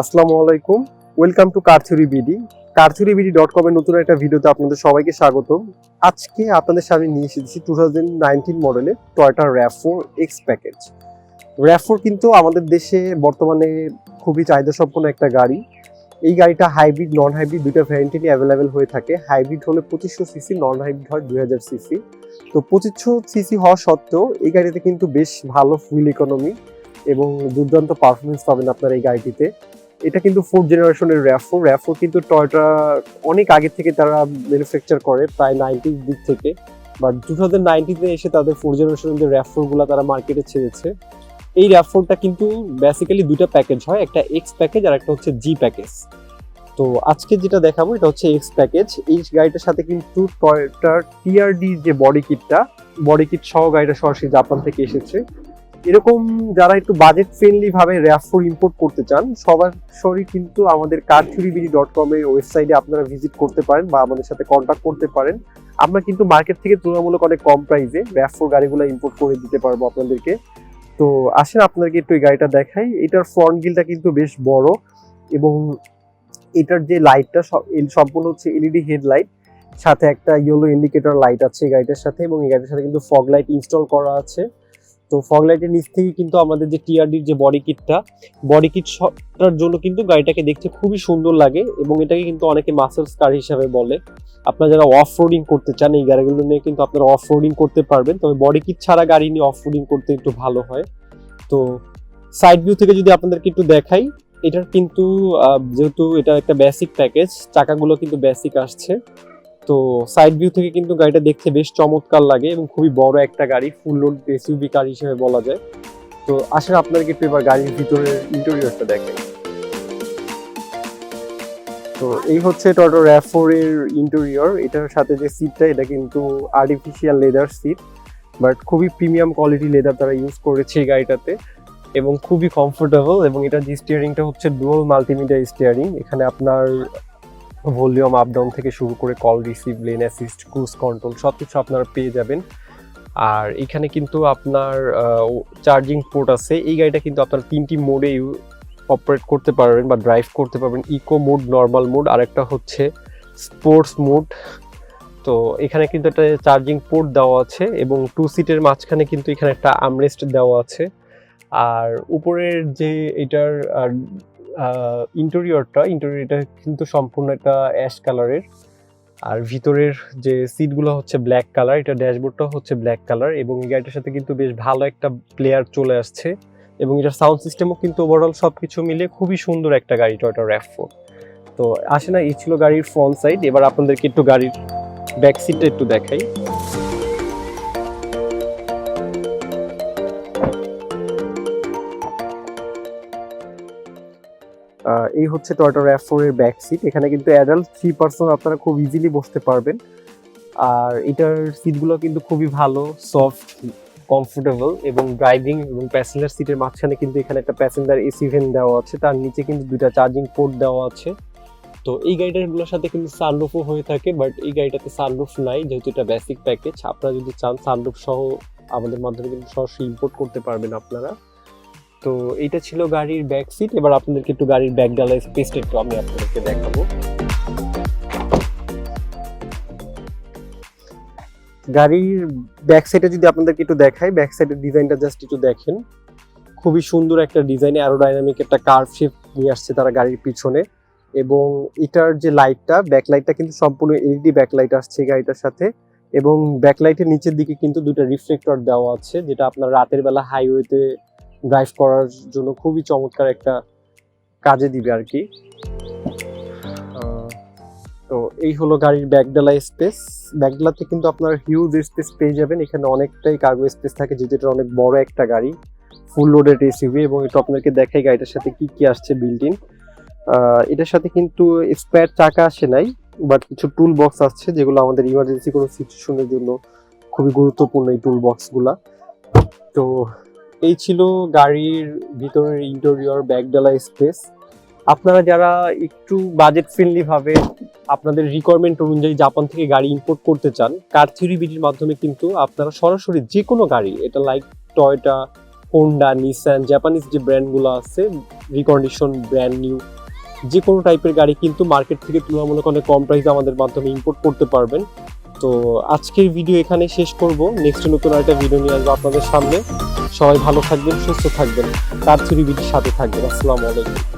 আসসালামু আলাইকুম। Welcome to কারথুরি বিডি কারথুরি বিডি ডট কমের নতুন একটা ভিডিওতে আপনাদের সবাইকে স্বাগত আজকে আপনাদের সামনে নিয়ে এসেছি টু থাউজেন্ড নাইনটিন মডেলের Toyota RAV four X package RAV four কিন্তু আমাদের দেশে বর্তমানে খুবই চাহিদা সম্পন্ন একটা গাড়ি। এই গাড়িটা হাইব্রিড নন হাইব্রিড দুইটা ভ্যারিয়েন্টেরই অ্যাভেলেবেল হয়ে থাকে। হাইব্রিড হলে পঁচিশশো সিসি নন হাইব্রিড হয় দুই হাজার সিসি তো পঁচিশশো সিসি হওয়া সত্ত্বেও এই গাড়িতে কিন্তু বেশ ভালো ফুল ইকোনমি এবং দুর্দান্ত পারফরমেন্স পাবেন আপনারা এই গাড়িটিতে। এটা কিন্তু ফোর্থ জেনারেশনের র্যাফো র্যাফো কিন্তু টয়টা অনেক আগে থেকে তারা ম্যানুফ্যাকচার করে, প্রায় নাইনটির দিক থেকে। বাট টু থাউজেন্ড নাইনটিতে এসে তাদের ফোর্থ জেনারেশনের যে র্যাফোরগুলো তারা মার্কেটে ছেড়েছে। এই র্যাফোরটা কিন্তু বেসিক্যালি দুটো প্যাকেজ হয়, একটা এক্স প্যাকেজ আর একটা হচ্ছে জি প্যাকেজ তো আজকে যেটা দেখাবো, এটা হচ্ছে এক্স প্যাকেজ এই গাড়িটার সাথে কিন্তু টয়টার টিআরডি যে বডি কিটটা বডি কিট সহ গাড়িটা সরাসরি জাপান থেকে এসেছে। এরকম যারা একটু বাজেট ফ্রেন্ডলি ভাবে র্যাফোর ইম্পোর্ট করতে চান সরাসরি কিন্তু আমাদের কারথুরিবিডি ডট কম এর ওয়েবসাইটে আপনারা ভিজিট করতে পারেন বা আমাদের সাথে কন্ট্যাক্ট করতে পারেন। আমরা কিন্তু মার্কেট থেকে তুলনামূলক অনেক কম প্রাইসে র্যাফোর গাড়িগুলো ইম্পোর্ট করে দিতে পারব আপনাদেরকে। তো আসেন আপনাদেরকে একটু এই গাড়িটা দেখাই। এটার ফ্রন্ট গিলটা কিন্তু বেশ বড় এবং এটার যে লাইটটা সম্পূর্ণ হচ্ছে এলইডি হেডলাইট সাথে একটা ইয়েলো ইন্ডিকেটর লাইট আছে এই গাড়িটার সাথে এবং এই গাড়িটার সাথে কিন্তু ফগ লাইট ইনস্টল করা আছে। তো ফগ লাইটের নিচ থেকে কিন্তু আমাদের যে টিআরডির যে বডি কিটটা বডি কিটটার জন্য কিন্তু গাড়িটাকে দেখতে খুবই সুন্দর লাগে এবং এটাকে কিন্তু অনেকে মাসেলস কার হিসাবে বলে। আপনারা যারা অফ রোডিং করতে চান, এই গাড়িগুলো নিয়ে কিন্তু আপনারা অফ রোডিং করতে পারবেন। তবে বডি কিট ছাড়া গাড়ি নিয়ে অফ রোডিং করতে একটু ভালো হয়। তো সাইড ভিউ থেকে যদি আপনাদেরকে একটু দেখাই, এটার কিন্তু যেহেতু এটা একটা বেসিক প্যাকেজ চাকাগুলো কিন্তু বেসিক আসছে। তো সাইড ভিউ থেকে কিন্তু গাড়িটা দেখতে বেশ চমৎকার লাগে এবং খুবই বড় একটা গাড়ি ফুল লোড এসইউবি কার হিসেবে বলা যায়। তো আসলে আপনাদেরকে একটু এবার গাড়ির ভিতরের ইন্টেরিয়রটা দেখেন। তো এই হচ্ছে টটো র্যাফোর এর ইন্টেরিয়র এটার সাথে যে সিটটা এটা কিন্তু আর্টিফিশিয়াল লেদার সিট বাট খুবই প্রিমিয়াম কোয়ালিটি লেদার তারা ইউজ করেছে এই গাড়িটাতে এবং খুবই কমফোর্টেবল এবং এটা যে স্টিয়ারিংটা হচ্ছে ডুয়াল মাল্টিমিডিয়া স্টিয়ারিং এখানে আপনার ভলিউম আপ ডাউন থেকে শুরু করে call receive, lane assist, cruise control সব কিছু আপনারা পেয়ে যাবেন। আর এখানে কিন্তু আপনার চার্জিং পোর্ট আছে। এই গাড়িটা কিন্তু আপনার তিনটি মোডে অপারেট করতে পারবেন বা ড্রাইভ করতে পারবেন। ইকো মোড, নর্মাল মোড আর একটা হচ্ছে স্পোর্টস মোড। তো এখানে কিন্তু একটা চার্জিং পোর্ট দেওয়া আছে এবং টু সিটের মাঝখানে কিন্তু এখানে একটা আমরেস্ট দেওয়া আছে। আর উপরের যে এটার ইন্টেরিয়রটা ইন্টেরিয়রটা কিন্তু সম্পূর্ণ একটা অ্যাশ কালারের আর ভিতরের যে সিটগুলো হচ্ছে ব্ল্যাক কালার এটা ড্যাশবোর্ডটা হচ্ছে ব্ল্যাক কালার এবং এই গাড়িটার সাথে কিন্তু বেশ ভালো একটা প্লেয়ার চলে আসছে এবং এটার সাউন্ড সিস্টেমও কিন্তু ওভারঅল সব কিছু মিলে খুবই সুন্দর একটা গাড়ি টয়টা র্যাফো তো আসে না, এই ছিল গাড়ির ফ্রন্ট সাইড এবার আপনাদেরকে একটু গাড়ির ব্যাক সিটটা একটু দেখাই। এই হচ্ছে টয়টা র্যাভ ফোর এর ব্যাক সিট এখানে কিন্তু অ্যাডাল্ট থ্রি পার্সন আপনারা খুব ইজিলি বসতে পারবেন। আর এটার সিটগুলো কিন্তু খুবই ভালো সফট কমফোর্টেবল এবং ড্রাইভিং এবং প্যাসেঞ্জার সিটের মাঝখানে কিন্তু এখানে একটা প্যাসেঞ্জার এসি ভেন দেওয়া আছে। তার নিচে কিন্তু দুইটা চার্জিং পোর্ট দেওয়া আছে। তো এই গাড়িটাগুলোর সাথে কিন্তু সানরুফও হয়ে থাকে বাট এই গাড়িটাতে সানরুফ নাই, যেহেতু এটা বেসিক প্যাকেজ আপনারা যদি চান সানরুফ সহ আমাদের মাধ্যমে কিন্তু সরাসরি ইম্পোর্ট করতে পারবেন আপনারা। তো এইটা ছিল গাড়ির ব্যাক সিট এবার আপনাদেরকে একটু গাড়ির ব্যাক ডালার স্পেসটা একটু আমি আপনাদেরকে দেখাবো। গাড়ির ব্যাক সাইডে যদি আপনাদেরকে একটু দেখাই ব্যাক সাইডের ডিজাইনটা জাস্ট একটু দেখেন। খুবই সুন্দর একটা ডিজাইনে ডিজাইন অ্যারোডাইনামিক একটা কার্ভ শেপ নিয়ে আসছে তারা গাড়ির পিছনে। এবং এটার যে লাইটটা ব্যাক লাইটটা কিন্তু সম্পূর্ণ এলইডি ব্যাক লাইট আসছে গাড়িটার সাথে। এবং ব্যাক লাইটের নিচের দিকে কিন্তু দুটো রিফ্লেক্টর দেওয়া আছে, যেটা আপনার রাতের বেলা হাইওয়েতে ড্রাইভ করার জন্য খুবই চমৎকার একটা কাজে দিবে আর কি। তো এই হলো গাড়ির ব্যাকডালা স্পেস ব্যাকডালাতে কিন্তু আপনার হিউজ স্পেস পেয়ে যাবেন। এখানে অনেকটাই কার্গো স্পেস থাকে এটা অনেক বড় একটা গাড়ি ফুল লোডেড এসইউভি এবং এটা আপনাকে দেখাই গাড়িটার সাথে কি কি আসছে বিল্ট ইন এটার সাথে কিন্তু স্পেয়ার চাকা আসে নাই বাট কিছু টুল বক্স আসছে, যেগুলো আমাদের ইমার্জেন্সি কোনো সিচুয়েশনের জন্য খুবই গুরুত্বপূর্ণ এই টুল বক্সগুলা তো এই ছিল গাড়ির ভিতরের ইন্টেরিয়র ব্যাগডালা স্পেস আপনারা যারা একটু বাজেট ফ্রেন্ডলি ভাবে আপনাদের রিকোয়ারমেন্ট অনুযায়ী জাপান থেকে গাড়ি ইম্পোর্ট করতে চান কার থ্রি বিডির মাধ্যমে কিন্তু আপনারা সরাসরি যে কোনো গাড়ি, এটা like Toyota Honda Nissan Japanese যে ব্র্যান্ডগুলো আছে রিকন্ডিশন ব্র্যান্ড নিউ যে কোনো টাইপের গাড়ি কিন্তু মার্কেট থেকে তুলনামূলক অনেক কম প্রাইসে আমাদের মাধ্যমে ইম্পোর্ট করতে পারবেন। তো আজকের ভিডিও এখানে শেষ করব। নেক্সট নতুন একটা ভিডিও নিয়ে আসব আপনাদের সামনে। সবাই ভালো থাকবেন সুস্থ থাকবেন। তার ছুরি সাথে থাকবেন। আসসালামু আলাইকুম।